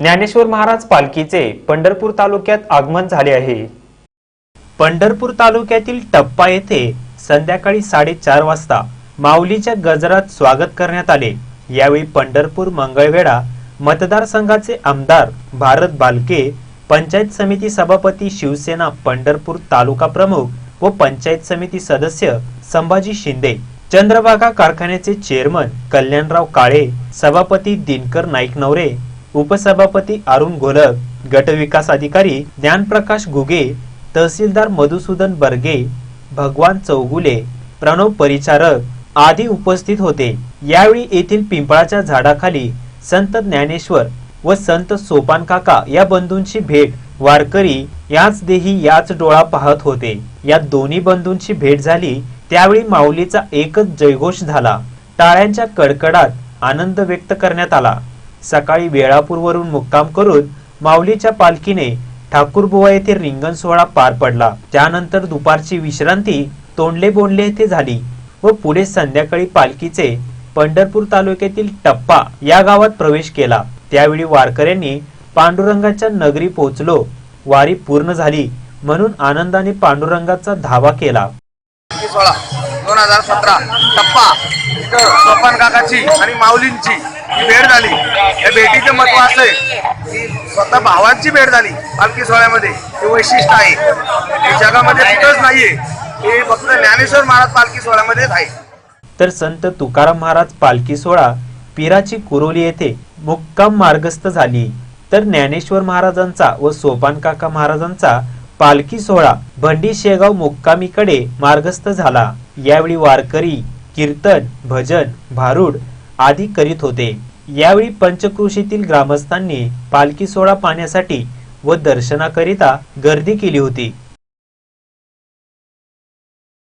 ज्ञानेश्वर महाराज पालखीचे पंढरपूर तालुक्यात आगमन झाले आहे. पंढरपूर तालुक्यातील टप्पा येथे संध्याकाळी साडेचार वाजता माऊलीच्या गजरात स्वागत करण्यात आले. यावेळी पंढरपूर मंगळवेढा मतदारसंघाचे आमदार भारत बालके पंचायत समिती सभापती शिवसेना पंढरपूर तालुका प्रमुख व पंचायत समिती सदस्य संभाजी शिंदे चंद्रभागा कारखान्याचे चेअरमन कल्याणराव काळे सभापती दिनकर नाईक नवरे उपसभापती अरुण घोलक गटविकास अधिकारी ज्ञानप्रकाश घुगे तहसीलदार मधुसूदन बर्गे भगवान चौगुले प्रणव परिचारक आदी उपस्थित होते. यावेळी येथील पिंपळाच्या झाडाखाली संत ज्ञानेश्वर व संत सोपान काका या बंधूंची भेट वारकरी याच देही याच डोळा पाहत होते. या दोन्ही बंधूंची भेट झाली त्यावेळी माऊलीचा एकच जयघोष झाला. टाळ्यांच्या कडकडात आनंद व्यक्त करण्यात आला. सकाळी वेळापूरवरून मुक्काम करून माऊलीच्या पालखीने ठाकूरबुवा येथे रिंगण सोहळा पार पडला. त्यानंतर दुपारची विश्रांती तोंडले बोंडले येथे झाली व पुढे संध्याकाळी पालखीचे पंढरपूर तालुक्यातील टप्पा या गावात प्रवेश केला. त्यावेळी वारकऱ्यांनी पांडुरंगाच्या नगरी पोहोचलो. वारी पूर्ण झाली म्हणून आनंदाने पांडुरंगाचा धावा केला. दोन हजार सतरा टप्पा. इथं सोपान काकाची आणि माऊलींची ही भेट झाली. या भेटीचं महत्त्व असं आहे की स्वतः भावांची भेट झाली पालखी सोहळ्यामध्ये. हे वैशिष्ट्य आहे. हे जगामध्ये कुठंच नाहीये. हे फक्त ज्ञानेश्वर महाराज पालखी सोहळ्यामध्येच आहे. तर संत तुकाराम महाराज पालखी सोहळा पिराची कुरोली येथे मुक्काम मार्गस्थ झाली. तर ज्ञानेश्वर महाराजांचा व सोपान काका महाराजांचा पालखी सोहळा भंडी शेगाव मुक्कामीकडे मार्गस्थ झाला. यावेळी वारकरी कीर्तन भजन भारुड आदी करीत होते. यावेळी पंचकृषीतील ग्रामस्थांनी पालखी सोहळा पाहण्यासाठी व दर्शनाकरिता गर्दी केली होती.